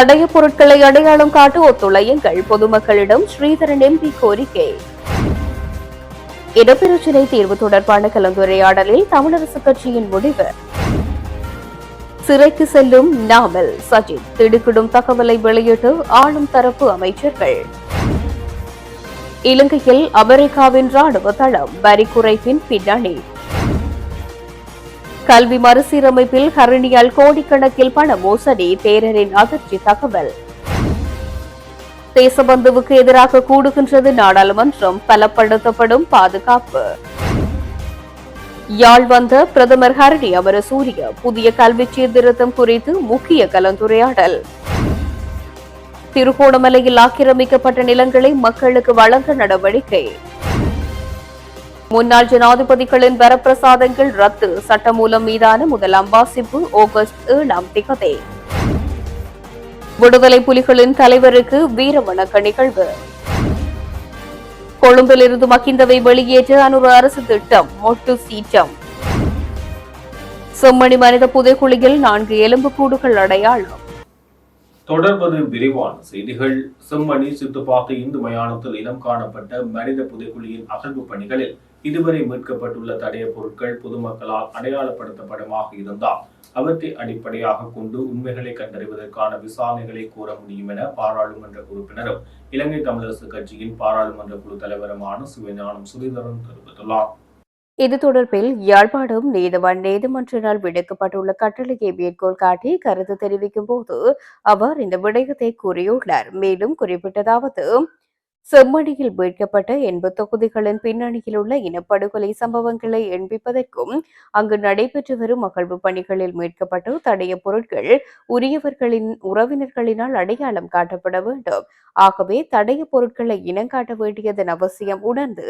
தடைய பொருட்களை அடையாளம் காட்டு ஒத்துழையுங்கள். பொதுமக்களிடம் ஸ்ரீதரன் எம்பி கோரிக்கை. இடப்பிரச்சினை தீர்வு தொடர்பான கலந்துரையாடலில் தமிழரசு கட்சியின் முடிவு. சிறைக்கு செல்லும் நாமல் சஜித் திடுக்கிடும் தகவலை வெளியிட்டு ஆளும் தரப்பு அமைச்சர்கள். இலங்கையில் அமெரிக்காவின் ராணுவ தளம் வரி குறைப்பின் பின்னணி. கல்வி மறுசீரமைப்பில் ஹரணியால் கோடிக்கணக்கில் பண மோசடி தேரரின் அதிர்ச்சி தகவல். தேசபந்துவுக்கு எதிராக கூடுகின்றது நாடாளுமன்றம் பலப்படுத்தப்படும் பாதுகாப்பு. யாழ் வந்த பிரதமர் ஹரணி அமரசூரிய புதிய கல்வி சீர்திருத்தம் குறித்து முக்கிய கலந்துரையாடல். திருகோணமலையில் ஆக்கிரமிக்கப்பட்ட நிலங்களை மக்களுக்கு வழங்க நடவடிக்கை. முன்னாள் ஜனாதிபதிகளின் வரப்பிரசாதங்கள் ரத்து. சட்டமூலம் மீதான முதலாம் வாசிப்பு ஆகஸ்ட் ஏழாம் திகதி. விடுதலை புலிகளின் தலைவருக்கு வீரவணக்க நிகழ்வு. கொழும்பிலிருந்து மகிந்தவை வெளியேற்ற அனுர அரசு திட்டம் மொட்டு சீற்றம். செம்மணி மனித புதைக்குழியில் நான்கு எலும்புக்கூடுகள் அடையாளம். தொடர்வது விரிவான செய்திகள். செம்மணி சித்துப்பாக்கு இந்து மயானத்தில் இனம் காணப்பட்ட மனித புதைக்குழியின் அகழ்வு பணிகளில் இதுவரை மீட்கப்பட்டுள்ள தடைய பொருட்கள் பொதுமக்களால் அடையாளப்படுத்தப்படமாக இருந்தால் அவற்றை அடிப்படையாக கொண்டு உண்மைகளை கண்டறிவதற்கான விசாரணைகளை கூற முடியும் என பாராளுமன்ற உறுப்பினரும் இலங்கை தமிழரசு கட்சியின் பாராளுமன்ற குழு தலைவருமான சிவஞானம் சுரீதரன் தெரிவித்துள்ளார். இது தொடர்பில் யாழ்ப்பாணம் நீதவான் நீதிமன்றினால் விடுக்கப்பட்டுள்ள கட்டளையை மேற்கோள் காட்டி கருத்து தெரிவிக்கும் போது அவர் இந்த விடயத்தை கூறியுள்ளார். மேலும் குறிப்பிட்டதாவது செம்மணியில் மீட்கப்பட்ட எண்பது தொகுதிகளின் பின்னணியில் உள்ள இனப்படுகொலை சம்பவங்களை எண்பிப்பதற்கும் அங்கு நடைபெற்று வரும் அகழ்வு பணிகளில் மீட்கப்பட்ட தடைய பொருட்கள் உரியவர்களின் உறவினர்களினால் அடையாளம் காட்டப்பட வேண்டும். ஆகவே தடைய பொருட்களை இனங்காட்ட வேண்டியதன் அவசியம் உணர்ந்து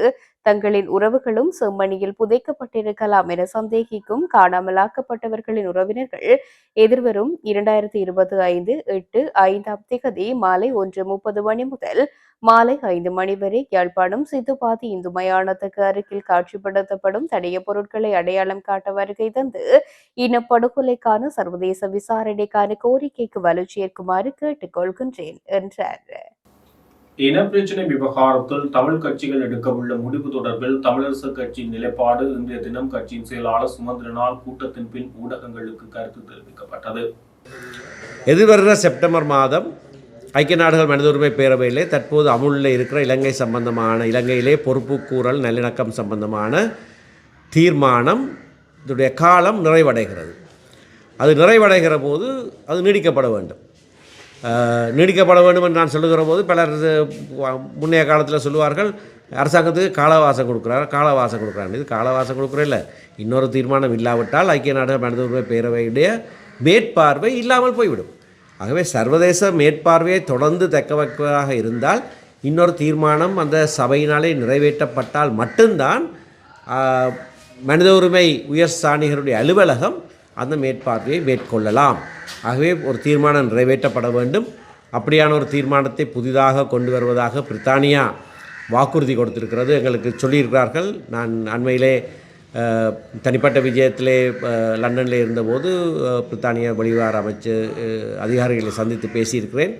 தங்களின் உறவுகளும் செம்மணியில் புதைக்கப்பட்டிருக்கலாம் என சந்தேகிக்கும் காணாமலாக்கப்பட்டவர்களின் உறவினர்கள் எதிர்வரும் இரண்டாயிரத்தி இருபத்தி ஐந்து எட்டு ஐந்தாம் திகதி மாலை ஒன்று முப்பது மணி முதல் மாலை ஐந்து மணி வரை யாழ்ப்பாணம் சித்துப்பாத்தி இந்து மயானத்துக்கு அருகில் காட்சிப்படுத்தப்படும் தடைய பொருட்களை அடையாளம் காட்ட வருகை தந்து இனப்படுகொலைக்கான சர்வதேச விசாரணைக்கான கோரிக்கைக்கு வலு சேர்க்குமாறு கேட்டுக்கொள்கின்றேன் என்றார். இனப்பிரச்சினை விவகாரத்தில் தமிழ் கட்சிகள் எடுக்கவுள்ள முடிவு தொடர்பில் தமிழரசு கட்சியின் நிலைப்பாடு இன்றைய தினம் கட்சியின் செயலாளர் சுமந்திரனால் கூட்டத்தின் பின் ஊடகங்களுக்கு கருத்து தெரிவிக்கப்பட்டது. எதிர்வருகிற செப்டம்பர் மாதம் ஐக்கிய நாடுகள் மனித உரிமை பேரவையிலே தற்போது அமுலில் இருக்கிற இலங்கை சம்பந்தமான இலங்கையிலே பொறுப்புக்கூறல் நல்லிணக்கம் சம்பந்தமான தீர்மானம் இதனுடைய காலம் நிறைவடைகிறது. அது நிறைவடைகிற போது அது நீடிக்கப்பட வேண்டும். நீடிக்கப்பட வேண்டும் என்று நான் சொல்லுகிற போது பலர் முன்னைய காலத்தில் சொல்லுவார்கள் அரசாங்கத்துக்கு காலவாசம் கொடுக்குறாரு காலவாசம் கொடுக்குறாங்க இது காலவாசம் கொடுக்குற இல்லை இன்னொரு தீர்மானம் இல்லாவிட்டால் ஐக்கிய நாடுகள் மனித உரிமை பேரவையுடைய மேற்பார்வை இல்லாமல் போய்விடும். ஆகவே சர்வதேச மேற்பார்வையை தொடர்ந்து தக்க வைப்பதாக இருந்தால் இன்னொரு தீர்மானம் அந்த சபையினாலே நிறைவேற்றப்பட்டால் மட்டும்தான் மனித உரிமை உயர் சாணிகளுடைய அலுவலகம் அந்த மேற்பார்வையை மேற்கொள்ளலாம். ஆகவே ஒரு தீர்மானம் நிறைவேற்றப்பட வேண்டும். அப்படியான ஒரு தீர்மானத்தை புதிதாக கொண்டு வருவதாக பிரித்தானியா வாக்குறுதி கொடுத்திருக்கிறது. எங்களுக்கு சொல்லியிருக்கிறார்கள். நான் அண்மையிலே தனிப்பட்ட விஜயத்திலே லண்டனில் இருந்தபோது பிரித்தானிய வெளிவார அமைச்சு அதிகாரிகளை சந்தித்து பேசியிருக்கிறேன்.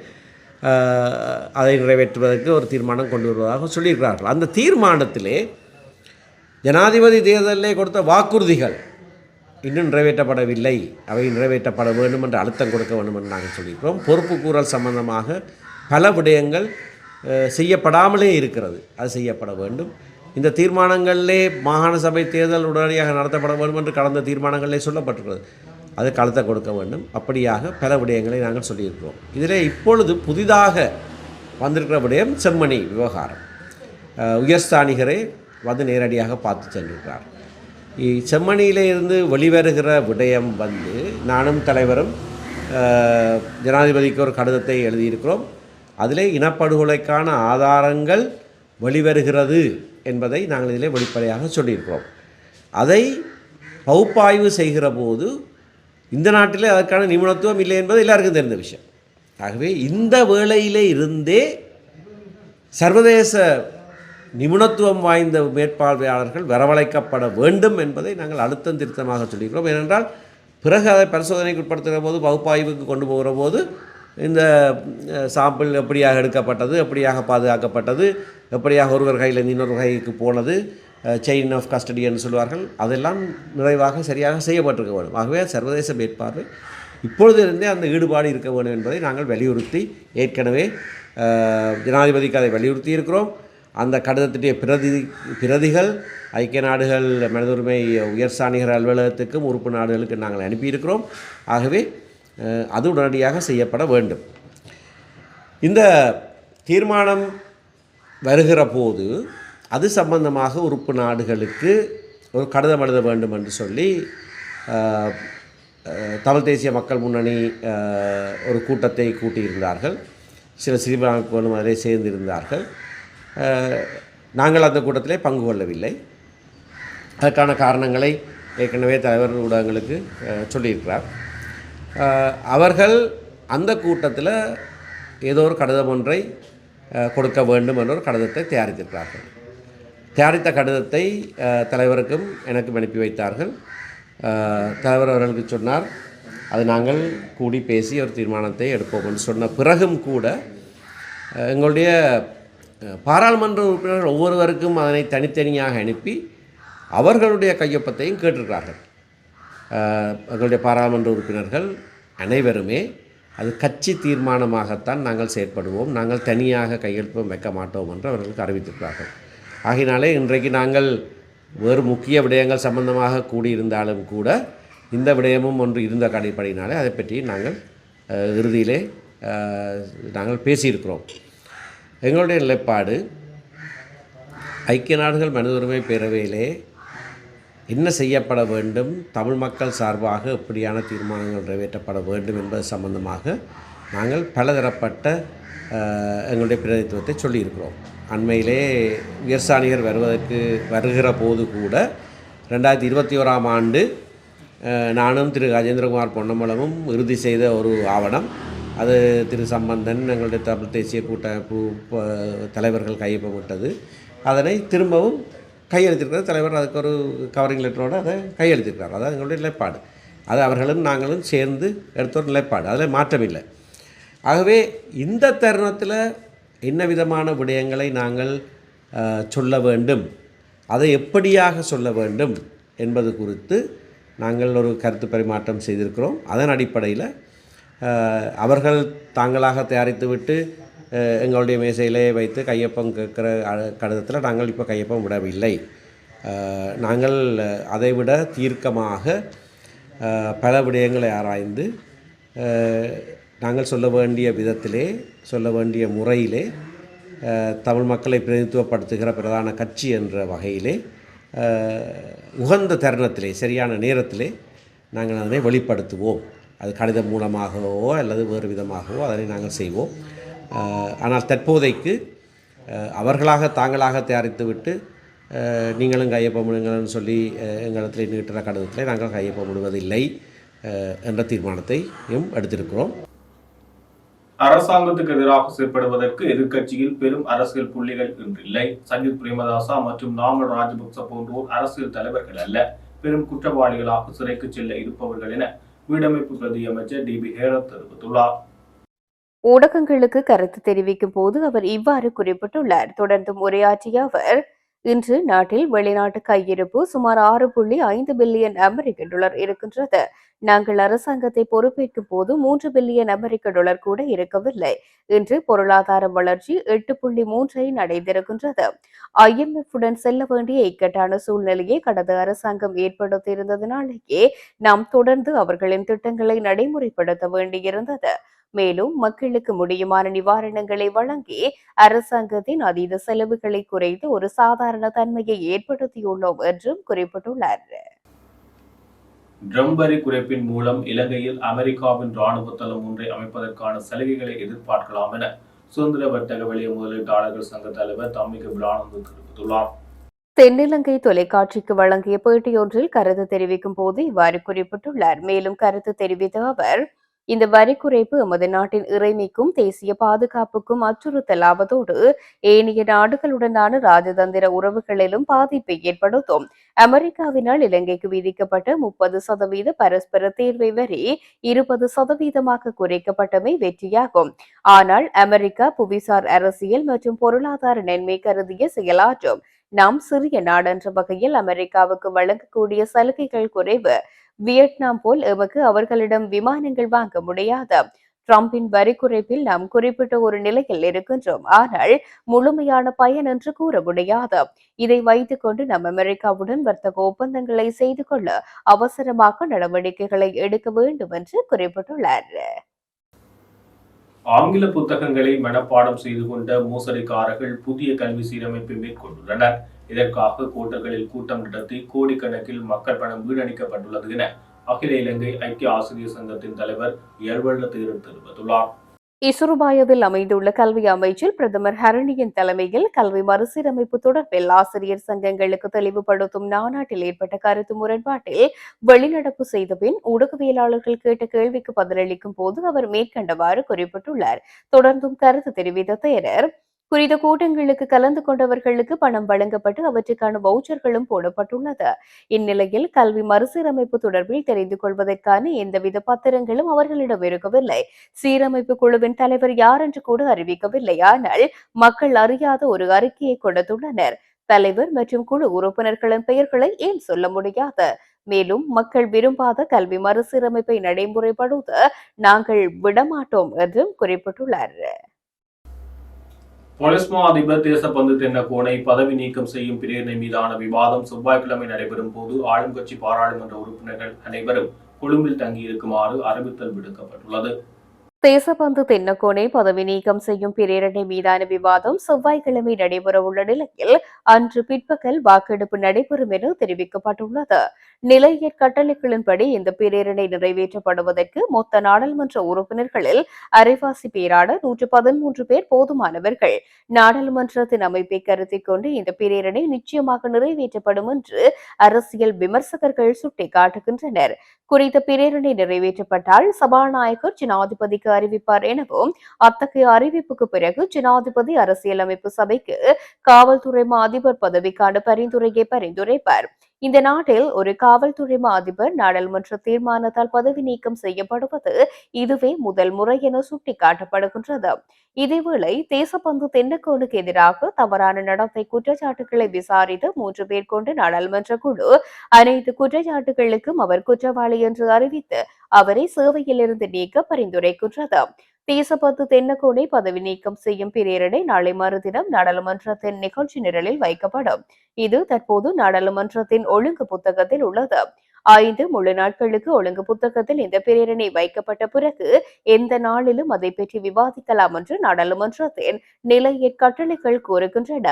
அதை நிறைவேற்றுவதற்கு ஒரு தீர்மானம் கொண்டு வருவதாக சொல்லியிருக்கிறார்கள். அந்த தீர்மானத்திலே ஜனாதிபதி தேர்தலிலே கொடுத்த வாக்குறுதிகள் இன்னும் நிறைவேற்றப்படவில்லை. அவை நிறைவேற்றப்பட வேண்டும் என்று அழுத்தம் கொடுக்க வேண்டும் என்று நாங்கள் சொல்லியிருக்கிறோம். பொறுப்புக்கூறல் சம்பந்தமாக பல விடயங்கள் செய்யப்படாமலே இருக்கிறது. அது செய்யப்பட வேண்டும். இந்த தீர்மானங்களிலே மாகாண சபை தேர்தல் உடனடியாக நடத்தப்பட வேண்டும் என்று கடந்த தீர்மானங்களிலே சொல்லப்பட்டிருக்கிறது. அது களத்தை கொடுக்க வேண்டும். அப்படியாக பல விடயங்களை நாங்கள் சொல்லியிருக்கிறோம். இதில் இப்பொழுது புதிதாக வந்திருக்கிற விடயம் செம்மணி விவகாரம். உயர்ஸ்தானிகரை வந்து நேரடியாக பார்த்து சென்றிருக்கிறார். இ- செம்மணியிலே இருந்து வெளிவருகிற விடயம் வந்து நானும் தலைவரும் ஜனாதிபதிக்கு ஒரு கடிதத்தை எழுதியிருக்கிறோம். அதிலே இனப்படுகொலைக்கான ஆதாரங்கள் வெளிவருகிறது. என்பதை நாங்கள் இதிலே வெளிப்படையாக சொல்லியிருக்கிறோம். அதை பகுப்பாய்வு செய்கிற போது இந்த நாட்டிலே அதற்கான நிபுணத்துவம் இல்லை என்பது எல்லாருக்கும் தெரிந்த விஷயம். ஆகவே இந்த வேளையிலே இருந்தே சர்வதேச நிபுணத்துவம் வாய்ந்த மேற்பார்வையாளர்கள் வரவழைக்கப்பட வேண்டும் என்பதை நாங்கள் அழுத்தம் திருத்தமாக சொல்லியிருக்கிறோம். ஏனென்றால் பிறகு அதை பரிசோதனைக்கு உட்படுத்துகிற போது பகுப்பாய்வுக்கு கொண்டு போகிற போது இந்த சாம்பிள் எப்படியாக எடுக்கப்பட்டது எப்படியாக பாதுகாக்கப்பட்டது எப்படியாக ஒருவர் கையில் இன்னொரு கைக்கு போனது செயின் ஆஃப் கஸ்டடி என்று சொல்வார்கள். அதெல்லாம் நிறைவாக சரியாக செய்யப்பட்டிருக்க வேண்டும். ஆகவே சர்வதேச மேற்பார்வை இப்பொழுதிருந்தே அந்த ஈடுபாடு இருக்க வேண்டும் என்பதை நாங்கள் வலியுறுத்தி ஏற்கனவே ஜனாதிபதிக்கு அதை வலியுறுத்தி இருக்கிறோம். அந்த கடிதத்துடைய பிரதி பிரதிகள் ஐக்கிய நாடுகள் மனித உரிமை உயர்சாணிகர் அலுவலகத்துக்கும் உறுப்பு நாடுகளுக்கு நாங்கள் அனுப்பியிருக்கிறோம். ஆகவே அது உடனடியாக செய்யப்பட வேண்டும். இந்த தீர்மானம் வருகிற போது அது சம்பந்தமாக உறுப்பு நாடுகளுக்கு ஒரு கடிதம் எழுத வேண்டும் என்று சொல்லி தமிழ் தேசிய மக்கள் முன்னணி ஒரு கூட்டத்தை கூட்டியிருந்தார்கள். சில சிறுபான்மை அமைப்புகளும் அதிலே சேர்ந்திருந்தார்கள். நாங்கள் அந்த கூட்டத்திலே பங்கு கொள்ளவில்லை. அதற்கான காரணங்களை ஏற்கனவே தலைவர் ஊடகங்களுக்கு சொல்லியிருக்கிறார். அவர்கள் அந்த கூட்டத்தில் ஏதோ ஒரு கடிதம் ஒன்றை கொடுக்க வேண்டும் என்ற ஒரு கடிதத்தை தயாரித்திருக்கிறார்கள். தயாரித்த கடிதத்தை தலைவருக்கும் எனக்கும் அனுப்பி வைத்தார்கள். தலைவர் அவர்களுக்கு சொன்னார் அது நாங்கள் கூடி பேசி ஒரு தீர்மானத்தை எடுப்போம் என்று சொன்ன பிறகும் கூட எங்களுடைய பாராளுமன்ற உறுப்பினர்கள் ஒவ்வொருவருக்கும் அதனை தனித்தனியாக அனுப்பி அவர்களுடைய கையொப்பத்தையும் கேட்டிருக்கிறார்கள். எங்களுடைய பாராளுமன்ற உறுப்பினர்கள் அனைவருமே அது கட்சி தீர்மானமாகத்தான் நாங்கள் செயற்படுவோம். நாங்கள் தனியாக கையெழுப்பம் வைக்க மாட்டோம் என்று அவர்களுக்கு அறிவித்திருக்கிறார்கள். ஆகினாலே இன்றைக்கு நாங்கள் வேறு முக்கிய விடயங்கள் சம்பந்தமாக கூடியிருந்தாலும் கூட இந்த விடயமும் ஒன்று இருந்த அடிப்படையினாலே அதை பற்றி நாங்கள் இறுதியிலே நாங்கள் பேசியிருக்கிறோம். எங்களுடைய நிலைப்பாடு ஐக்கிய நாடுகள் மனித உரிமை பேரவையிலே என்ன செய்யப்பட வேண்டும்? தமிழ் மக்கள் சார்பாக எப்படியான தீர்மானங்கள் நிறைவேற்றப்பட வேண்டும் என்பது சம்பந்தமாக நாங்கள் பலதரப்பட்ட எங்களுடைய பிரதித்துவத்தை சொல்லியிருக்கிறோம். அண்மையிலே உயர்சாணியர் வருவதற்கு வருகிற போது கூட ரெண்டாயிரத்தி இருபத்தி ஓராம் ஆண்டு நானும் திரு ராஜேந்திரகுமார் பொன்னம்பலமும் இறுதி செய்த ஒரு ஆவணம். அது திரு சம்பந்தன் எங்களுடைய தமிழ் தேசிய கூட்டமைப்பு தலைவர்கள் கையொப்பமிட்டது. அதனை திரும்பவும் கையெழுத்திருக்கிற தலைவர் அதுக்கு ஒரு கவரிங் லெட்டரோடு அதை கையெழுத்திருக்கிறார் அதான் எங்களுடைய நிலைப்பாடு. அது அவர்களும் நாங்களும் சேர்ந்து எடுத்த ஒரு நிலைப்பாடு. அதில் மாற்றமில்லை ஆகவே இந்த தருணத்தில் என்ன விதமான விடயங்களை நாங்கள் சொல்ல வேண்டும்? அதை எப்படியாக சொல்ல வேண்டும் என்பது குறித்து நாங்கள் ஒரு கருத்து பரிமாற்றம் செய்திருக்கிறோம். அதன் அடிப்படையில் அவர்கள் தாங்களாக தயாரித்துவிட்டு எங்களுடைய மேசையிலே வைத்து கையொப்பம் கேட்குற கடிதத்தில் நாங்கள் இப்போ கையொப்பம் விடவில்லை. நாங்கள் அதைவிட தீர்க்கமாக பல விடயங்களை ஆராய்ந்து நாங்கள் சொல்ல வேண்டிய விதத்திலே சொல்ல வேண்டிய முறையிலே தமிழ் மக்களை பிரதிநிதித்துவப்படுத்துகிற பிரதான கட்சி என்ற வகையிலே உகந்த தருணத்திலே சரியான நேரத்திலே நாங்கள் அதனை வெளிப்படுத்துவோம். அது கடிதம் மூலமாகவோ அல்லது வேறு விதமாகவோ அதனை நாங்கள் செய்வோம். ஆனால் தற்போதைக்கு அவர்களாக தாங்களாக தயாரித்துவிட்டு நீங்களும் கையொப்பமிடுங்கள்னு சொல்லி எங்களிடத்தில் நீட்டுற கடிதத்தில் நாங்கள் கையொப்பமிடுவதில்லை என்ற தீர்மானத்தையும் எடுத்திருக்கிறோம். அரசாங்கத்துக்கு எதிராக செயற்படுவதற்கு எதிர்க்கட்சியில் பெரும் அரசியல் புள்ளிகள் இன்றில்லை. சஜித் பிரேமதாசா மற்றும் நாமல் ராஜபக்ச போன்றோர் அரசியல் தலைவர்கள் அல்ல. பெரும் குற்றவாளிகளாக சிறைக்கு செல்ல இருப்பவர்கள் என வீடமைப்பு பிரதி அமைச்சர் டி பி ஹேரத் தெரிவித்துள்ளார். ஊடகங்களுக்கு கருத்து தெரிவிக்கும் போது அவர் இவ்வாறு குறிப்பிட்டுள்ளார். தொடர்ந்தும் உரையாற்றிய அவர் இன்று நாட்டில் வெளிநாட்டு கையிருப்பு சுமார் ஆறு புள்ளி ஐந்து பில்லியன் அமெரிக்க டாலர் இருக்கின்றது. நாங்கள் அரசாங்கத்தை பொறுப்பேற்கும் போது மூன்று பில்லியன் அமெரிக்க டாலர் கூட இருக்கவில்லை. இன்று பொருளாதார வளர்ச்சி எட்டு புள்ளி மூன்றை அடைந்திருக்கின்றது IMF உடன் செல்ல வேண்டிய இக்கட்டான சூழ்நிலையை கடந்த அரசாங்கம் ஏற்படுத்தியிருந்ததினாலேயே நாம் தொடர்ந்து அவர்களின் திட்டங்களை நடைமுறைப்படுத்த வேண்டியிருந்தது. மேலும் மக்களுக்கு முடியுமான நிவாரணங்களை வழங்கி அரசாங்கத்தின் அதீத செலவுகளை குறைத்து ஒரு சாதாரண தன்மையை ஏற்படுத்தியுள்ளோம் என்றும் குறிப்பிட்டுள்ளார். ட்ரம் வரி குறைப்பின் மூலம் இலங்கையில் அமெரிக்காவின் ராணுவ தளம் ஒன்றை அமைப்பதற்கான சலுகைகளை எதிர்பார்க்கலாம் என சுதந்திர வர்த்தக வெளிய முதலீட்டாளர்கள் சங்க தலைவர் தம்மிக விழானந்து தெரிவித்துள்ளார். தென்னிலங்கை தொலைக்காட்சிக்கு வழங்கிய பேட்டியொன்றில் கருத்து தெரிவிக்கும் போது இவ்வாறு குறிப்பிட்டுள்ளார். மேலும் கருத்து தெரிவித்த அவர் இந்த வரி குறைப்பு எமது நாட்டின் இறைமைக்கும் தேசிய பாதுகாப்புக்கும் அச்சுறுத்தலாவதோடு ஏனைய நாடுகளுடனான ராஜதந்திர உறவுகளிலும் பாதிப்பை ஏற்படுத்தும். அமெரிக்காவினால் இலங்கைக்கு விதிக்கப்பட்ட முப்பது சதவீத பரஸ்பர தேர்வை வரி இருபது சதவீதமாக குறைக்கப்பட்டமை வெற்றியாகும். ஆனால் அமெரிக்கா புவிசார் அரசியல் மற்றும் பொருளாதார நன்மை கருதிய செயலாற்றும். நாம் சிறிய நாடென்ற வகையில் அமெரிக்காவுக்கு வழங்கக்கூடிய சலுகைகள் குறைவு. வியட்நாம் போல் எமக்கு அவர்களிடம் விமானங்கள் வாங்க முடியாது. ட்ரம்பின் வரி குறைப்பில் நாம் குறிப்பிட்ட ஒரு நிலையில் இருக்கின்றோம். ஆனால் முழுமையான பயன் என்று கூற முடியாது. இதை வைத்துக் கொண்டு நம் அமெரிக்காவுடன் வர்த்தக ஒப்பந்தங்களை செய்து கொள்ள அவசரமாக நடவடிக்கைகளை எடுக்க வேண்டும் என்று குறிப்பிட்டுள்ளார். ஆங்கில புத்தகங்களை மனப்பாடம் செய்து கொண்ட மோசடிக்காரர்கள் புதிய கல்வி சீரமைப்பை மேற்கொண்டுள்ளனர். இதற்காக கோட்டர்களில் கூட்டம் நடத்தி கோடிக்கணக்கில் மக்கள் பணம் வீணடிக்கப்பட்டுள்ளது என அகில இலங்கை ஐக்கிய ஆசிரியர் சங்கத்தின் தலைவர் எல்வள்ள தேரர் தெரிவித்துள்ளார். இசுருபாயவில் அமைந்துள்ள கல்வி அமைச்சில் பிரதமர் ஹரணியின் தலைமையில் கல்வி மறுசீரமைப்பு தொடர்பில் ஆசிரியர் சங்கங்களுக்கு தெளிவுபடுத்தும் நானாட்டில் ஏற்பட்ட கருத்து முரண்பாட்டில் வெளிநடப்பு செய்த பின் ஊடகவியலாளர்கள் கேட்ட கேள்விக்கு பதிலளிக்கும் போது அவர் மேற்கண்டவாறு குறிப்பிட்டுள்ளார். தொடர்ந்தும் கருத்து தெரிவித்த தேரர் குறித்த கூட்டங்களுக்கு கலந்து கொண்டவர்களுக்கு பணம் வழங்கப்பட்டு அவற்றுக்கான வவுச்சர்களும் போடப்பட்டுள்ளது. இந்நிலையில் கல்வி மறுசீரமைப்பு தொடர்பில் தெரிந்து கொள்வதற்கான எந்தவித பத்திரங்களும் அவர்களிடம் இருக்கவில்லை. சீரமைப்பு குழுவின் தலைவர் யார் என்று கூட அறிவிக்கவில்லை. ஆனால் மக்கள் அறியாத ஒரு அறிக்கையை கொடுத்துள்ளனர். தலைவர் மற்றும் குழு உறுப்பினர்களின் பெயர்களை ஏன் சொல்ல முடியாது? மேலும் மக்கள் விரும்பாத கல்வி மறுசீரமைப்பை நடைமுறைப்படுத்த நாங்கள் விடமாட்டோம் என்றும் குறிப்பிட்டுள்ளார். பொலிஸ்மா அதிபர் தேசப்பந்து தென்னகோனை பதவி நீக்கம் செய்யும் பிரேரணை மீதான விவாதம் செவ்வாய்க்கிழமை நடைபெறும் போது ஆளும் கட்சி பாராளுமன்ற உறுப்பினர்கள் அனைவரும் கொழும்பில் தங்கியிருக்குமாறு அறிவித்தல் விடுக்கப்பட்டுள்ளது. தேசபந்து தென்னக்கோனை பதவி நீக்கம் செய்யும் பிரேரணை மீதான விவாதம் செவ்வாய்க்கிழமை நடைபெறவுள்ள நிலையில் அன்று பிற்பகல் வாக்கெடுப்பு நடைபெறும் என தெரிவிக்கப்பட்டுள்ளது. நிலையற் கட்டளைகளின்படி இந்த பிரேரணை நிறைவேற்றப்படுவதற்கு மொத்த நாடாளுமன்ற உறுப்பினர்களில் அரைவாசி பேரான நூற்று பதிமூன்று பேர் போதுமானவர்கள். நாடாளுமன்றத்தின் அமைப்பை கருத்தில் கொண்டு இந்த பிரேரணை நிச்சயமாக நிறைவேற்றப்படும் என்று அரசியல் விமர்சகர்கள் சுட்டிக்காட்டுகின்றனர். குறித்த பிரேரணை நிறைவேற்றப்பட்டால் சபாநாயகர் ஜனாதிபதிக்கு அறிவிப்பார். எனவும் அத்தகைய அறிவிப்புக்கு பிறகு ஜனாதிபதி அரசியலமைப்பு சபைக்கு காவல்துறை அதிபர் பதவிக்கான பரிந்துரையை பரிந்துரைப்பார். இந்த நாட்டில் ஒரு காவல்துறை அதிபர் நாடாளுமன்ற தீர்மானத்தால் பதவி நீக்கம் செய்யப்படுவது இதுவே முதல் முறை என சுட்டிக்காட்டப்படுகின்றது. இதேவேளை தேசப்பந்து தென்னக்கோனுக்கு எதிராக தவறான நடத்தை குற்றச்சாட்டுகளை விசாரித்து மூன்று பேர் கொண்ட நாடாளுமன்ற குழு அனைத்து குற்றச்சாட்டுகளுக்கும் அவர் குற்றவாளி என்று அறிவித்து அவரை சேவையிலிருந்து நீக்க பரிந்துரைக்கின்றது. தேசப்பந்து தென்னக்கோனை பதவி நீக்கம் செய்யும் பிரேரணை நாளை மறுதினம் நாடாளுமன்றத்தின் நிகழ்ச்சி நிரலில் வைக்கப்படும். இது தற்போது நாடாளுமன்றத்தின் ஒழுங்கு புத்தகத்தில் உள்ளது. ஐந்து முழு நாட்களுக்கு ஒழுங்கு புத்தகத்தில் இந்த பிரேரணை வைக்கப்பட்ட பிறகு எந்த நாளிலும் அதை பற்றி விவாதிக்கலாம் என்று நாடாளுமன்றத்தின் நிலையற் கட்டளைகள் கூறுகின்றன.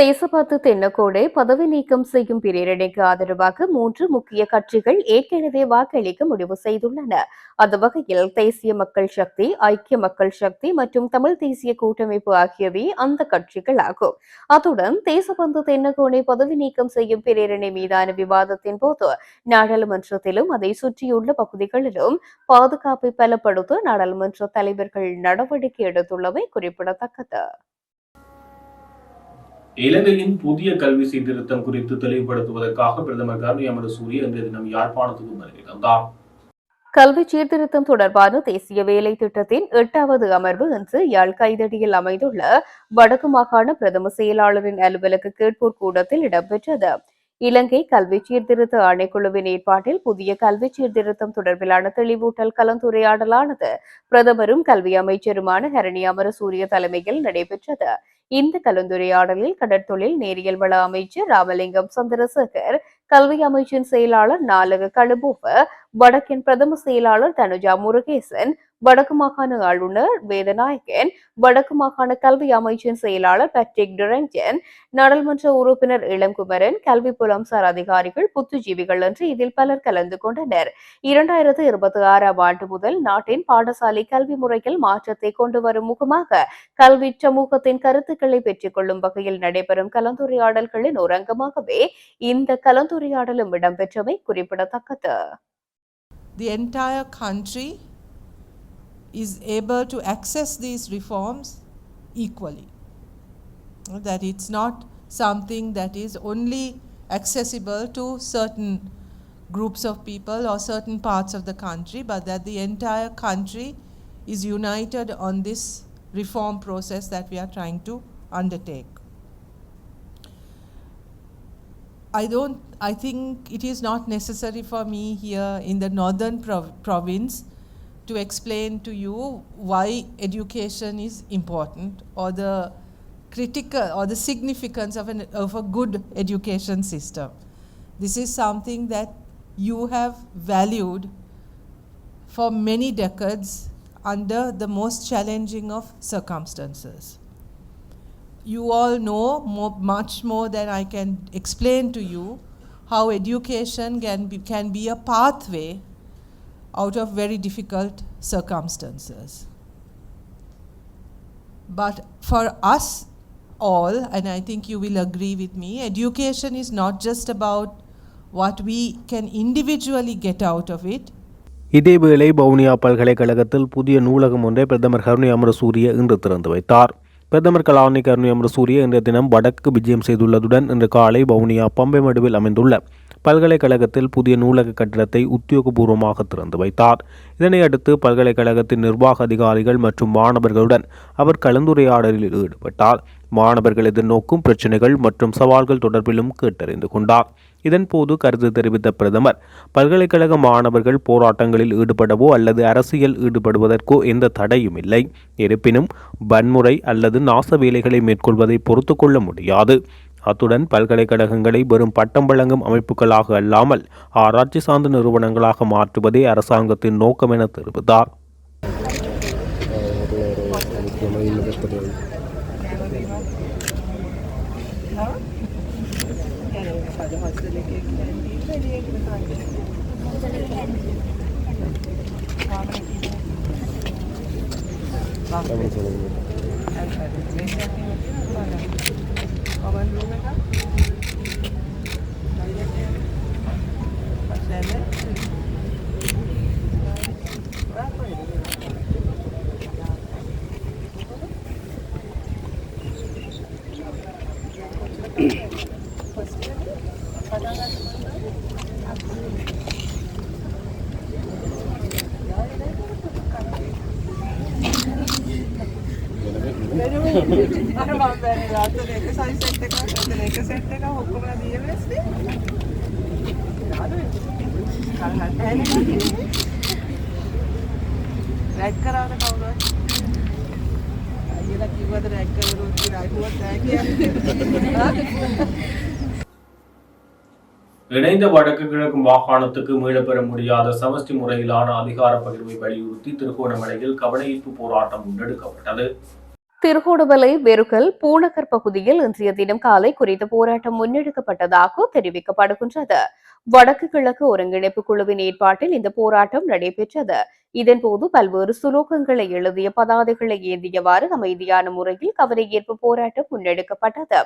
தேசபத்து தென்னக்கோடு பதவி நீக்கம் செய்யும் பிரேரணைக்கு ஆதரவாக மூன்று முக்கிய கட்சிகள் ஏற்கனவே வாக்களிக்க முடிவு செய்துள்ளன. அந்த வகையில் தேசிய மக்கள் சக்தி ஐக்கிய மக்கள் சக்தி மற்றும் தமிழ் தேசிய கூட்டமைப்பு ஆகியவை அந்த கட்சிகள் ஆகும் அத்துடன் தேசபந்து தென்னகோடை பதவி நீக்கம் செய்யும் பிரேரணை மீதான விவாதத்தின் போது நாடாளுமன்றத்திலும் அதை சுற்றியுள்ள பகுதிகளிலும் பாதுகாப்பை பலப்படுத்த நாடாளுமன்ற தலைவர்கள் நடவடிக்கை எடுத்துள்ளமை குறிப்பிடத்தக்கது. இலங்கையின் புதிய கல்வி சீர்திருத்தம் குறித்து தெளிவுபடுத்துவதற்காக பிரதமர் கருணை அமரசூரிய இன்றைய தினம் யாழ்ப்பாணத்துக்கு வருகிறார். கல்வி சீர்திருத்தம் தொடர்பான தேசிய வேலை திட்டத்தின் எட்டாவது அமர்வு இன்று யாழ் கைதடியில் அமைந்துள்ள வடக்கு மாகாண பிரதம செயலாளரின் அலுவலக கேட்போர் கூடத்தில் இடம்பெற்றது. இலங்கை கல்வி சீர்திருத்த ஆணைக்குழுவின் ஏற்பாட்டில் புதிய கல்வி சீர்திருத்தம் தொடர்பிலான தெளிவூட்டல் கலந்துரையாடலானது. பிரதமரும் கல்வி அமைச்சருமான ஹரணி அமரசூரிய தலைமையில் நடைபெற்றது. இந்த கலந்துரையாடலில் கடற்தொழில் நேரியல் வள அமைச்சர் ராமலிங்கம் சந்திரசேகர் கல்வி அமைச்சின் செயலாளர் நாலக கழுபூவ வடக்கின் பிரதம செயலாளர் தனுஜா முருகேசன் வடக்கு மாகாண ஆளுநர் வேதநாயகன் வடக்கு மாகாண கல்வி அமைச்சின் செயலாளர் பேட்ரிக் டுரஞ்சன் நாடாளுமன்ற உறுப்பினர் இளங்குமரன் கல்வி புலம்சார் அதிகாரிகள் புத்துஜீவிகள் என்று இதில் பலர் கலந்து கொண்டனர். இரண்டாயிரத்து இருபத்தி ஆறாம் ஆண்டு முதல் நாட்டின் பாடசாலை கல்வி முறையில் மாற்றத்தை கொண்டு வரும் முகமாக கல்வி சமூகத்தின் கருத்துக்களை பெற்றுக் கொள்ளும் வகையில் நடைபெறும் கலந்துரையாடல்களின் ஒரு அங்கமாகவே இந்த கலந்துரையாடலும் இடம்பெற்றமை குறிப்பிடத்தக்கது. The entire country is able to access these reforms equally. That it's not something that is only accessible to certain groups of people or certain parts of the country, but that the entire country is united on this reform process that we are trying to undertake. I don't, I think it is not necessary for me here in the northern prov- province to explain to you why education is important or the critical or the significance of, an, of a good education system. This is something that you have valued for many decades under the most challenging of circumstances you all know more, much more than I can explain to you how education can be, can be a pathway out of very difficult circumstances. But for us all, and I think you will agree with me, education is not just about what we can individually get out of it, இதேவேளை வவுனியா பல்கலைக்கழகத்தில் புதிய நூலகம் ஒன்றை பிரதமர் கருணை அமரசூரிய இன்று திறந்து வைத்தார் பிரதமர் கலாநிதி கருணை அமரசூரிய இன்றைய தினம் வடக்கு விஜயம் செய்துள்ளதுடன் இன்று காலை வவுனியா பம்பை மடுவில் அமைந்துள்ள பல்கலைக்கழகத்தில் புதிய நூலக கட்டிடத்தை உத்தியோகபூர்வமாக திறந்து வைத்தார். இதனையடுத்து பல்கலைக்கழகத்தின் நிர்வாக அதிகாரிகள் மற்றும் மாணவர்களுடன் அவர் கலந்துரையாடலில் ஈடுபட்டார். மாணவர்கள் எதிர்நோக்கும் பிரச்சினைகள் மற்றும் சவால்கள் தொடர்பிலும் கேட்டறிந்து கொண்டார். இதன்போது கருத்து தெரிவித்த பிரதமர் பல்கலைக்கழக மாணவர்கள் போராட்டங்களில் ஈடுபடவோ அல்லது அரசியல் ஈடுபடுவதற்கோ எந்த தடையும் இல்லை. இருப்பினும் வன்முறை அல்லது நாச வேலைகளை மேற்கொள்வதை பொறுத்து கொள்ள முடியாது. அத்துடன் பல்கலைக்கழகங்களை வெறும் பட்டம் வழங்கும் அமைப்புகளாக அல்லாமல் ஆராய்ச்சி சார்ந்த நிறுவனங்களாக மாற்றுவதே அரசாங்கத்தின் நோக்கம் என தெரிவித்தார். কেমন চলে গেল இணைந்த வடக்கு கிழக்கு மாகாணத்துக்கு மீளப்பெற முடியாத சமஷ்டி முறையிலான அதிகார பகிர்வை வலியுறுத்தி திருகோணமலையில் கவனஈர்ப்பு போராட்டம் முன்னெடுக்கப்பட்டது. திருகோணமலை வெறுகல் பூநகர் பகுதியில் இன்றைய தினம் காலை குறித்த போராட்டம் முன்னெடுக்கப்பட்டதாக தெரிவிக்கப்படுகின்றது. வடக்கு கிழக்கு ஒருங்கிணைப்பு குழுவின் ஏற்பாட்டில் இந்த போராட்டம் நடைபெற்றது. இதன்போது பல்வேறு சுலோகங்களை எழுதிய பதாதைகளை ஏந்தியவாறு அமைதியான முறையில் கவனஈர்ப்பு போராட்டம் முன்னெடுக்கப்பட்டது.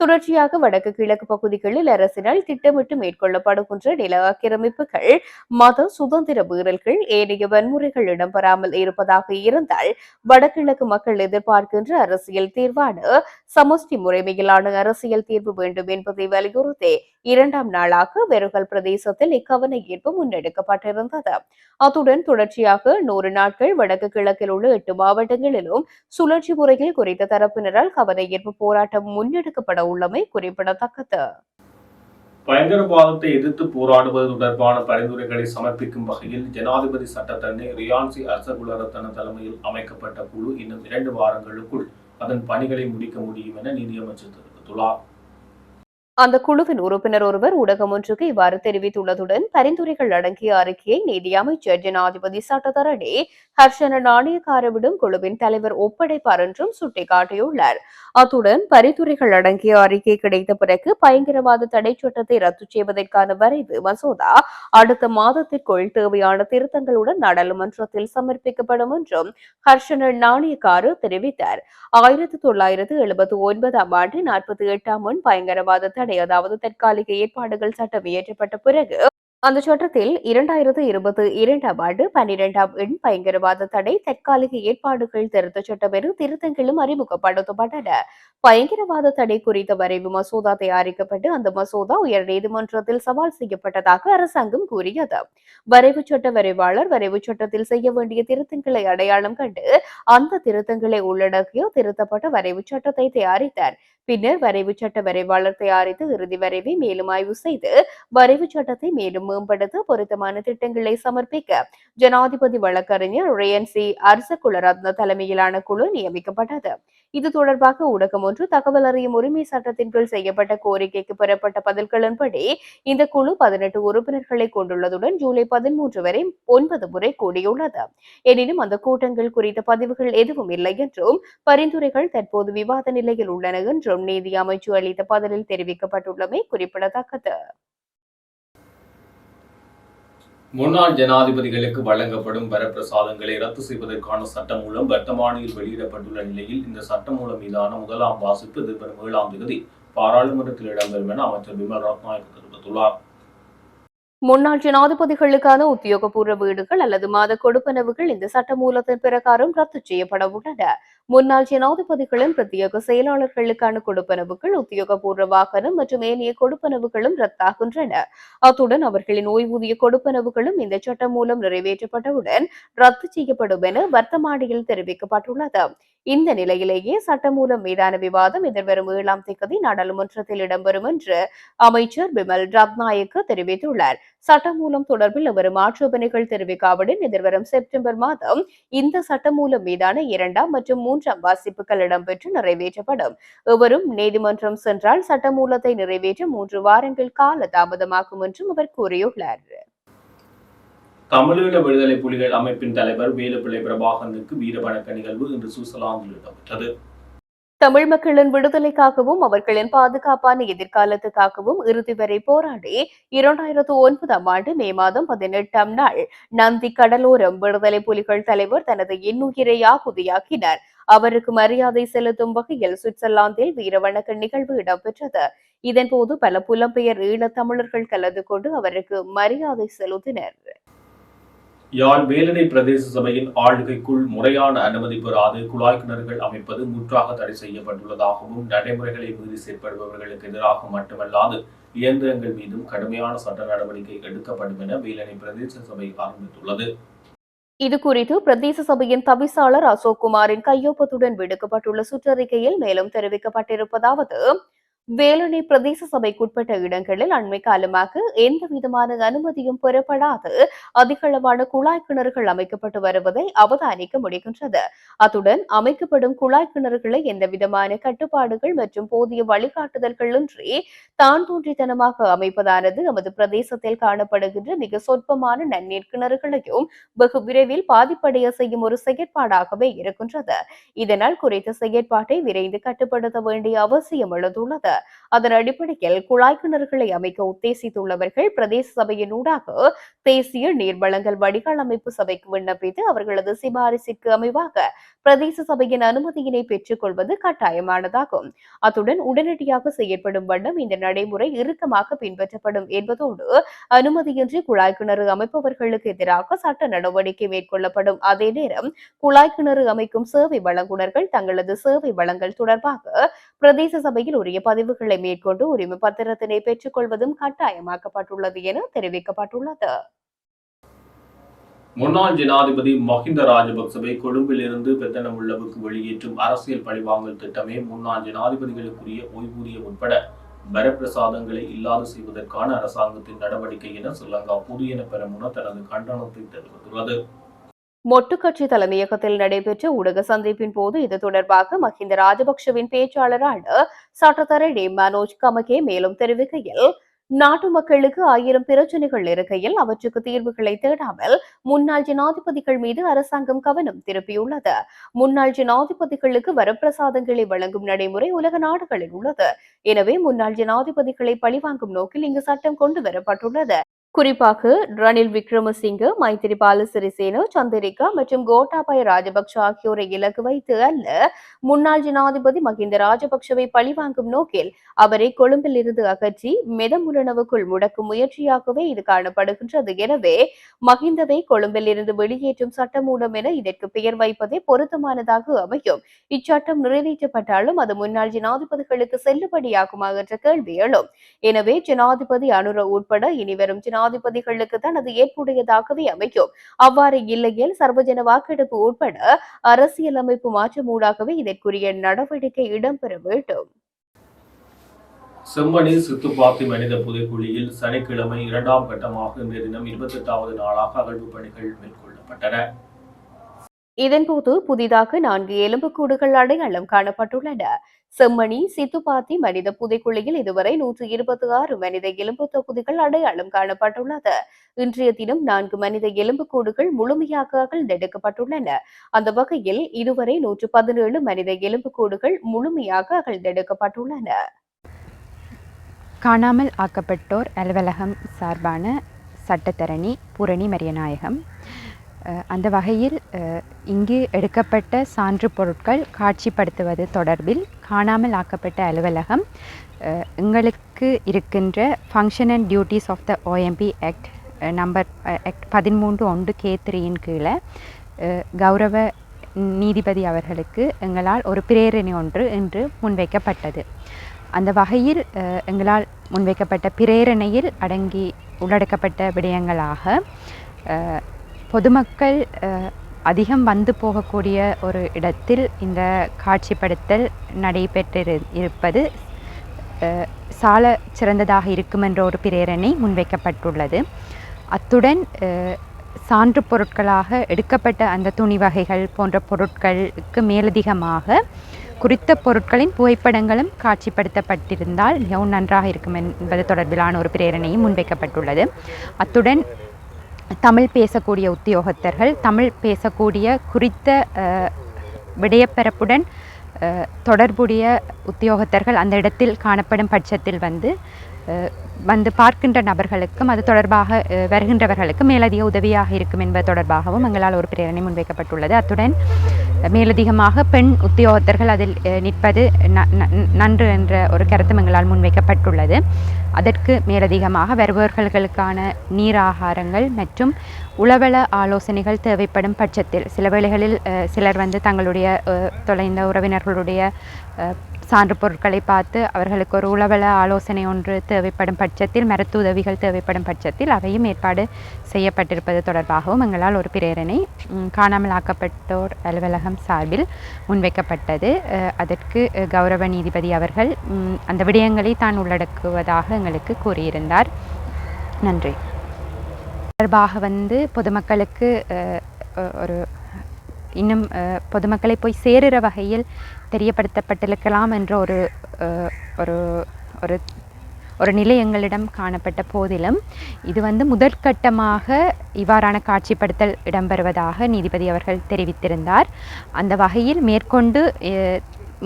தொடர்ச்சியாக வடக்கு கிழக்கு பகுதிகளில் அரசினால் திட்டமிட்டு மேற்கொள்ளப்படுகின்ற நில ஆக்கிரமிப்புகள் மத சுதந்திர மீறல்கள் ஏனைய வன்முறைகள் இடம்பெறாமல் இருப்பதாக இருந்தால் வடகிழக்கு மக்கள் எதிர்பார்க்கின்ற அரசியல் தீர்வான சமஷ்டி முறைமையிலான அரசியல் தீர்வு வேண்டும் என்பதை வலியுறுத்தி இரண்டாம் நாளாக வெறுகல் பிரதேசத்தில் இக்கவன ஈர்ப்பு முன்னெடுக்கப்பட்டிருந்தது. அத்துடன் தொடர்ச்சியாக நூறு நாட்கள் வடக்கு கிழக்கில் உள்ள எட்டு மாவட்டங்களிலும் சுழற்சி முறையில் குறித்த தரப்பினரால் கவன ஈர்ப்பு போராட்டம் முன்னெடுக்கப்பட உள்ளமை குறிப்பிடத்தக்கது. பயங்கரவாதத்தை எதிர்த்து போராடுவது தொடர்பான பரிந்துரைகளை சமர்ப்பிக்கும் வகையில் ஜனாதிபதி சட்டத்தரணி ரியான்சி அரசகுலரத்தன தலைமையில் அமைக்கப்பட்ட குழு இன்னும் இரண்டு வாரங்களுக்குள் அதன் பணிகளை முடிக்க முடியும் என நீதியமைச்சர் தெரிவித்துள்ளார். அந்த குழுவின் உறுப்பினர் ஒருவர் ஊடகம் ஒன்றுக்கு இவ்வாறு தெரிவித்துள்ளதுடன் பரிந்துரைகள் அடங்கிய அறிக்கையை நீதி அமைச்சர் ஜனாதிபதி சட்டத்தரணி ஹர்ஷன நாணயக்காரவிடம் குழுவின் தலைவர் ஒப்படைப்பார் என்றும் சுட்டிக்காட்டியுள்ளார். அத்துடன் பரிந்துரைகள் அடங்கிய அறிக்கை கிடைத்த பிறகு பயங்கரவாத தடை சட்டத்தை ரத்து செய்வதற்கான வரைவு மசோதா அடுத்த மாதத்திற்குள் தேவையான திருத்தங்களுடன் நாடாளுமன்றத்தில் சமர்ப்பிக்கப்படும் என்றும் ஹர்ஷனல் நாணயக்காரு தெரிவித்தார். ஆயிரத்தி தொள்ளாயிரத்து எழுபத்தி ஒன்பதாம் ஆண்டு நாற்பத்தி எட்டாம் முன் பயங்கரவாத தடை அதாவது தற்காலிக ஏற்பாடுகள் சட்டம் இயற்றப்பட்ட பிறகு அந்த சட்டத்தில் இரண்டாயிரத்து இருபத்தி இரண்டாம் ஆண்டு பன்னிரெண்டாம் எண் பயங்கரவாத தடை தற்காலிக ஏற்பாடுகள் திருத்த சட்டம் என திருத்தங்களும் அறிமுகப்படுத்தப்பட்டன. பயங்கரவாத தடை குறித்த வரைவு மசோதா தயாரிக்கப்பட்டு அந்த மசோதா உயர் நீதிமன்றத்தில் சவால் செய்யப்பட்டதாக அரசாங்கம் கூறியது. வரைவு சட்ட வரைவாளர் வரைவு சட்டத்தில் செய்ய வேண்டிய திருத்தங்களை அடையாளம் கண்டு அந்த திருத்தங்களை உள்ளடக்கிய திருத்தப்பட்ட வரைவு சட்டத்தை தயாரித்தார். பின்னர் வரைவு சட்ட வரைவாளர் தயாரித்து இறுதி வரைவை மேலும் ஆய்வு செய்து வரைவு சட்டத்தை மேலும் மேம்படுத்த பொருத்தமான திட்டங்களை சமர்ப்பிக்க ஜனாதிபதி வழக்கறிஞர் ரேயன் சி. அரச குலரத்ன தலைமையிலான குழு நியமிக்கப்பட்டது. இது தொடர்பாக ஊடகம் ஒன்று தகவல் அறியும் உரிமை சட்டத்தின் கீழ் செய்யப்பட்ட கோரிக்கைக்கு பெறப்பட்ட பதில்களின்படி இந்த குழு பதினெட்டு உறுப்பினர்களை கொண்டுள்ளதுடன் ஜூலை பதிமூன்று வரை ஒன்பது முறை கூடியுள்ளது. எனினும் அந்த கூட்டங்கள் குறித்த பதிவுகள் எதுவும் இல்லை என்றும் பரிந்துரைகள் தற்போது விவாத நிலையில் உள்ளன என்றும் நீதி அமைச்சு அளித்த பதிலில் தெரிவிக்கப்பட்டுள்ளமை குறிப்பிடத்தக்கது. முன்னாள் ஜனாதிபதிகளுக்கு வழங்கப்படும் வரப்பிரசாதங்களை ரத்து செய்வதற்கான சட்டம் மூலம் வர்த்தமானியில் வெளியிடப்பட்டுள்ள நிலையில் இந்த சட்டம் மூலம் மீதான முதலாம் வாசிப்பு எதிர்வரும் ஏழாம் தேதி பாராளுமன்றத்தில் இடம்பெறும் என அமைச்சர் விமல் ரத்நாயக் தெரிவித்துள்ளார். முன்னாள் ஜனாதிபதிகளுக்கான உத்தியோகபூர்வ வீடுகள் அல்லது மாத கொடுப்பனவுகள் இந்த சட்டமூலத்தின் பிரகாரம் ரத்து செய்யப்பட உள்ளன முன்னாள் ஜனாதிபதிகளின் பிரத்யேக செயலாளர்களுக்கான கொடுப்பனவுகள் உத்தியோகபூர்வ வாகனம் மற்றும் ஏனைய கொடுப்பனவுகளும் ரத்தாகின்றன. அத்துடன் அவர்களின் ஓய்வூதிய கொடுப்பனவுகளும் இந்த சட்டம் மூலம் நிறைவேற்றப்பட்டவுடன் ரத்து செய்யப்படும் என வர்த்தமானியில் தெரிவிக்கப்பட்டுள்ளது. இந்த நிலையிலேயே சட்டமூலம் மீதான விவாதம் எதிர்வரும் ஏழாம் தேதி நாடாளுமன்றத்தில் இடம்பெறும் என்று அமைச்சர் பிமல் ரத்நாயக்க தெரிவித்துள்ளார். சட்டமூலம் தொடர்பில் எவரும் ஆட்சேபனைகள் தெரிவிக்காவிடன் எதிர்வரும் செப்டம்பர் மாதம் இந்த சட்டமூலம் மீதான இரண்டாம் மற்றும் மூன்றாம் வாசிப்புகள் இடம்பெற்று நிறைவேற்றப்படும். எவரும் நீதிமன்றம் சென்றால் சட்டமூலத்தை நிறைவேற்ற மூன்று வாரங்கள் கால தாமதமாகும் என்றும் அவர் கூறியுள்ளார். தமிழீழ விடுதலை புலிகள் அமைப்பின் தலைவர் வேலுப்பிள்ளை பிரபாகரனுக்கு வீரவணக்க நிகழ்வு இன்று சூசலாந்தில் இடம்பெற்றது. தமிழ் மக்களின் விடுதலைக்காகவும் அவர்களின் பாதுகாப்பான எதிர்காலத்துக்காகவும் இறுதி வரை போராடி இரண்டாயிரத்து ஒன்பதாம் ஆண்டு மே மாதம் பதினெட்டாம் நாள் நந்தி கடலோரம் விடுதலை புலிகள் தலைவர் தனது இன்னுயிரை ஆகுதியாக்கினார். அவருக்கு மரியாதை செலுத்தும் வகையில் சுவிட்சர்லாந்தில் வீரவணக்க நிகழ்வு இடம்பெற்றது. இதன்போது பல புலம்பெயர் ஈழத் தமிழர்கள் கலந்து கொண்டு அவருக்கு மரியாதை செலுத்தினர். யாழ் வேலனை பிரதேச சபையின் ஆளுகைக்குள் முறையான அனுமதி பெறாது குழாய் கிணறுகள் அமைப்பது முற்றாக தடை செய்யப்பட்டுள்ளதாகவும் நடைமுறைகளை மீறி செயற்படுபவர்களுக்கு எதிராக மட்டுமல்லாது இயந்திரங்கள் மீதும் கடுமையான சட்ட நடவடிக்கை எடுக்கப்படும் என வேலனை பிரதேச சபை ஆரம்பித்துள்ளது இது குறித்து பிரதேச சபையின் தவிசாளர் அசோக் குமாரின் கையொப்பத்துடன் விடுக்கப்பட்டுள்ள சுற்றறிக்கையில் மேலும் தெரிவிக்கப்பட்டிருப்பதாவது வேலணை பிரதேச சபைக்குட்பட்ட இடங்களில் அண்மை காலமாக எந்த விதமான அனுமதியும் பெறப்படாது. அதிகளவான குழாய் கிணறுகள் அமைக்கப்பட்டு வருவதை அவதானிக்க முடிகின்றது. அத்துடன் அமைக்கப்படும் குழாய் கிணறுகளை எந்த விதமான கட்டுப்பாடுகள் மற்றும் போதிய வழிகாட்டுதல்கள் இன்றி தான் தோன்றித்தனமாக அமைப்பதானது நமது பிரதேசத்தில் காணப்படுகின்ற மிக சொற்பமான நன்னீர் கிணறுகளையும் வெகு விரைவில் பாதிப்படைய செய்யும் ஒரு செயற்பாடாகவே இருக்கின்றது. இதனால் குறித்த செயற்பாட்டை விரைந்து கட்டுப்படுத்த வேண்டிய அவசியம் எழுந்துள்ளது. அதன் அடிப்படையில் குழாய் கிணறுகளை அமைக்க உத்தேசித்துள்ளவர்கள் பிரதேச சபையின் ஊடாக தேசிய நீர்வளங்கள் வடிகால் அமைப்பு சபைக்கு விண்ணப்பித்து அவர்களது சிபாரிசிற்கு அமைவாக பிரதேச சபையின் அனுமதியினை பெற்றுக் கொள்வது கட்டாயமானதாகும். அத்துடன் உடனடியாக செயற்படும் வண்ணம் இந்த நடைமுறை இறுக்கமாக பின்பற்றப்படும் என்பதோடு அனுமதியின்றி குழாய் கிணறு அமைப்பவர்களுக்கு எதிராக சட்ட நடவடிக்கை மேற்கொள்ளப்படும். அதே நேரம் குழாய் கிணறு அமைக்கும் சேவை வழங்குநர்கள் தங்களது சேவை வழங்கல் தொடர்பாக பிரதேச சபையில் உரிய பதிவு பதிவுகளை மேற்கொண்டு உரிமை பத்திரத்தினை பெற்றுக் கொள்வதும் கட்டாயமாக்கப்பட்டுள்ளது என தெரிவிக்கப்பட்டுள்ளது. முன்னாள் ஜனாதிபதி மஹிந்த ராஜபக்சவை கொழும்பில் இருந்து பெத்தனம் உள்ளவுக்கு வெளியேற்றும் அரசியல் பழிவாங்கல் திட்டமே முன்னாள் ஜனாதிபதிகளுக்குரிய ஓய்வூதியம் உட்பட வரப்பிரசாதங்களை இல்லாது செய்வதற்கான அரசாங்கத்தின் நடவடிக்கை என ஸ்ரீலங்கா புதியன பெரமுன தனது கண்டனத்தை தெரிவித்துள்ளது. மொட்டுக்கட்சி தலைமையகத்தில் நடைபெற்ற ஊடக சந்திப்பின் போது இது தொடர்பாக மஹிந்த ராஜபக்ஷவின் பேச்சாளரான சட்டத்தரணி மனோஜ் கமகே மேலும் தெரிவிக்கையில் நாட்டு மக்களுக்கு ஆயிரம் பிரச்சனைகள் இருக்கையில் அவற்றுக்கு தீர்வுகளை தேடாமல் முன்னாள் ஜனாதிபதிகள் மீது அரசாங்கம் கவனம் திருப்பியுள்ளது. முன்னாள் ஜனாதிபதிகளுக்கு வரப்பிரசாதங்களை வழங்கும் நடைமுறை உலக நாடுகளில் உள்ளது. எனவே முன்னாள் ஜனாதிபதிகளை பழிவாங்கும் நோக்கில் இங்கு சட்டம் கொண்டு வரப்பட்டுள்ளது. குறிப்பாக ரணில் விக்ரமசிங்க மைத்திரிபால சிறிசேன சந்திரிகா மற்றும் கோட்டாபய ராஜபக்ஷ ஆகியோரை இலக்கு வைத்து அல்ல முன்னாள் ஜனாதிபதி மகிந்த ராஜபக்ஷவை பழிவாங்கும் நோக்கில் அவரை கொழும்பில் இருந்து அகற்றி மெதமுரணவுக்குள் முடக்கும் முயற்சியாகவே இது காணப்படுகின்றது. எனவே மகிந்தவை கொழும்பில் இருந்து வெளியேற்றும் சட்டமூலம் என இதற்கு பெயர் வைப்பதே பொருத்தமானதாக அமையும். இச்சட்டம் நிறைவேற்றப்பட்டாலும் அது முன்னாள் ஜனாதிபதிகளுக்கு செல்லுபடியாகுமா என்ற கேள்வி எழும். எனவே ஜனாதிபதி அனுர உட்பட இனிவரும் ஜனாதிபதிகளுக்கு தான் அது ஏற்புடையதாகவே அமையும். அவ்வாறு இல்லையேல் சர்வஜன வாக்கெடுப்பு உட்பட அரசியலமைப்பு மாற்றம் ஊடாகவே இதற்குரிய நடவடிக்கை இடம்பெற வேண்டும். செம்மணி சித்துப்பாத்தி மனித புதைக்குழியில் சனிக்கிழமை இரண்டாம் கட்டமாக இன்றைய தினம் இருபத்தி எட்டாவது நாளாக அகழ்வு பணிகள் மேற்கொள்ளப்பட்டன. இதன்போது புதிதாக நான்கு எலும்புக்கூடுகள் அடையாளம் காணப்பட்டுள்ளன. செம்மணி சித்துப்பாத்தி மனித புதைக்குழியில் இதுவரை நூற்று இருபத்தி ஆறு மனித எலும்பு தொகுதிகள் அடையாளம் காணப்பட்டுள்ளது. இன்றைய தினம் நான்கு மனித எலும்புக்கூடுகள் முழுமையாக அகழ்ந்தெடுக்கப்பட்டுள்ளன அந்த வகையில் இதுவரை நூற்று பதினேழு மனித எலும்புக்கூடுகள் முழுமையாக அகழ்ந்தெடுக்கப்பட்டுள்ளன காணாமல் ஆக்கப்பட்டோர் அலுவலகம் சார்பான சட்டத்தரணி பூரணி மரியநாயகம். அந்த வகையில் இங்கு எடுக்கப்பட்ட சான்று பொருட்கள் காட்சிப்படுத்துவது தொடர்பில் காணாமல் ஆக்கப்பட்ட அலுவலகம் எங்களுக்கு இருக்கின்ற function and duties of the OMP act number act பதிமூன்று ஒன்று கே த்ரீயின் கீழே கௌரவ நீதிபதி அவர்களுக்கு எங்களால் ஒரு பிரேரணை ஒன்று இன்று முன்வைக்கப்பட்டது. அந்த வகையில் எங்களால் முன்வைக்கப்பட்ட பிரேரணையில் அடங்கி உள்ளடக்கப்பட்ட விடயங்களாக பொதுமக்கள் அதிகம் வந்து போகக்கூடிய ஒரு இடத்தில் இந்த காட்சிப்படுத்தல் நடைபெற்றிரு இருப்பது சால சிறந்ததாக இருக்கும் என்ற ஒரு பிரேரணை முன்வைக்கப்பட்டுள்ளது. அத்துடன் சான்று பொருட்களாக எடுக்கப்பட்ட அந்த துணி வகைகள் போன்ற பொருட்களுக்கு மேலதிகமாக குறித்த பொருட்களின் புகைப்படங்களும் காட்சிப்படுத்தப்பட்டிருந்தால் மிகவும் நன்றாக இருக்கும் என்பது தொடர்பிலான ஒரு பிரேரணையும் முன்வைக்கப்பட்டுள்ளது. அத்துடன் தமிழ் பேசக்கூடிய உத்தியோகத்தர்கள் தமிழ் பேசக்கூடிய குறித்த அஹ், விடயப்பரப்புடன் தொடர்புடைய உத்தியோகத்தர்கள் அந்த இடத்தில் காணப்படும் பட்சத்தில் வந்து வந்து பார்க்கின்ற நபர்களுக்கும் அது தொடர்பாக வருகின்றவர்களுக்கும் மேலதிக உதவியாக இருக்கும் என்பது தொடர்பாகவும் எங்களால் ஒரு பிரேரணை முன்வைக்கப்பட்டுள்ளது. அத்துடன் மேலதிகமாக பெண் உத்தியோகத்தர்கள் அதில் நிற்பது ந- ந- நன்று என்ற ஒரு கருத்தும் எங்களால் முன்வைக்கப்பட்டுள்ளது. அதற்கு மேலதிகமாக வருபவர்களுக்கான நீர் ஆகாரங்கள் மற்றும் உளவள ஆலோசனைகள் தேவைப்படும் பட்சத்தில் சில வேளைகளில் சிலர் வந்து தங்களுடைய தொலைந்த உறவினர்களுடைய சான்று பொருட்களை பார்த்து அவர்களுக்கு ஒரு உளவள ஆலோசனை ஒன்று தேவைப்படும் பட்சத்தில் மருத்துவ உதவிகள் தேவைப்படும் பட்சத்தில் அவையும் ஏற்பாடு செய்யப்பட்டிருப்பது தொடர்பாகவும் எங்களால் ஒரு பிரேரணை காணாமல் ஆக்கப்பட்டோர் அலுவலகம் சார்பில் முன்வைக்கப்பட்டது. அதற்கு கௌரவ நீதிபதி அவர்கள் அந்த விடயங்களை தான் உள்ளடக்குவதாக எங்களுக்கு கூறியிருந்தார். நன்றி. தொடர்பாக வந்து பொதுமக்களுக்கு ஒரு இன்னும் பொதுமக்களை போய் சேருகிற வகையில் தெரியப்படுத்தப்பட்டிருக்கலாம் என்ற ஒரு ஒரு ஒரு ஒரு நிலை எங்களிடம் காணப்பட்ட போதிலும் இது வந்து முதற்கட்டமாக இவ்வாறான காட்சிப்படுத்தல் இடம்பெறுவதாக நீதிபதி அவர்கள் தெரிவித்திருந்தார். அந்த வகையில் மேற்கொண்டு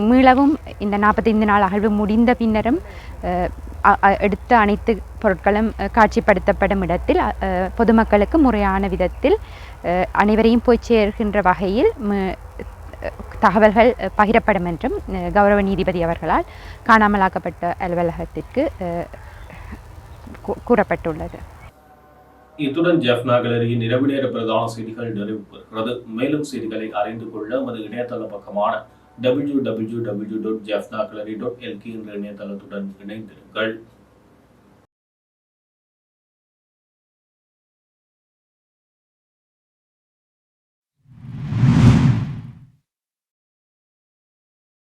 மீளவும் இந்த நாற்பத்தைந்து நாள் அகழ்வு முடிந்த பின்னரும் எடுத்த அனைத்து பொருட்களும் காட்சிப்படுத்தப்படும் இடத்தில் பொதுமக்களுக்கு முறையான விதத்தில் அனைவரையும் போய் சேர்கின்ற வகையில் ம- தகவல்கள் பகிரப்படும் என்றும் கௌரவ நீதிபதி அவர்களால் காணாமலாக்கப்பட்ட அலுவலகத்திற்கு கூறப்பட்டுள்ளது. இத்துடன் ஜெஃப்னா கேலரியின் இரவு நேர பிரதான செய்திகள் நிறைவு பெறுகிறது மேலும் செய்திகளை அறிந்து கொள்ள நமது இணையதள பக்கமான W W W dot Jaffna dot L K என்ற இணையதளத்துடன் இணைந்திருங்கள்.